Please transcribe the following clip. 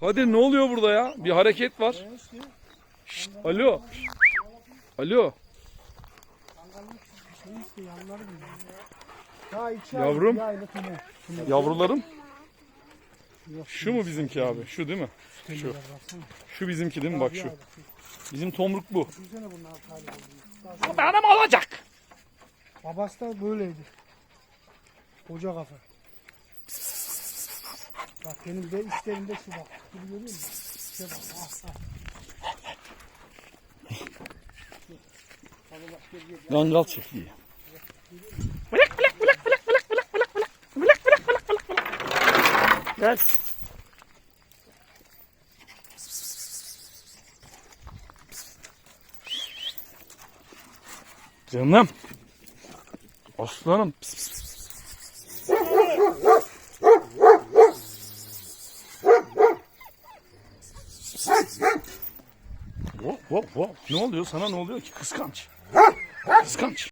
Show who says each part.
Speaker 1: Hadi ne oluyor burada ya? Bir hareket var. Şşt, alo. Alo. Yavrum. Yavrularım. Şu mu bizimki abi? Şu değil mi? Şu. Şu bizimki değil mi? Bak şu. Bizim tomruk. Bu benim olacak.
Speaker 2: Babası da böyleydi. Koca kafa. Bak benim de isterimde şu bak. Bunu görüyor musun? İşte bak. Ah, ah.
Speaker 1: Yangal çiftliği. Gel. Canım. Aslanım. Pis, pis, pis. Hop hop hop. Ne oluyor sana ne oluyor ki? Kıskanç. Kıskanç.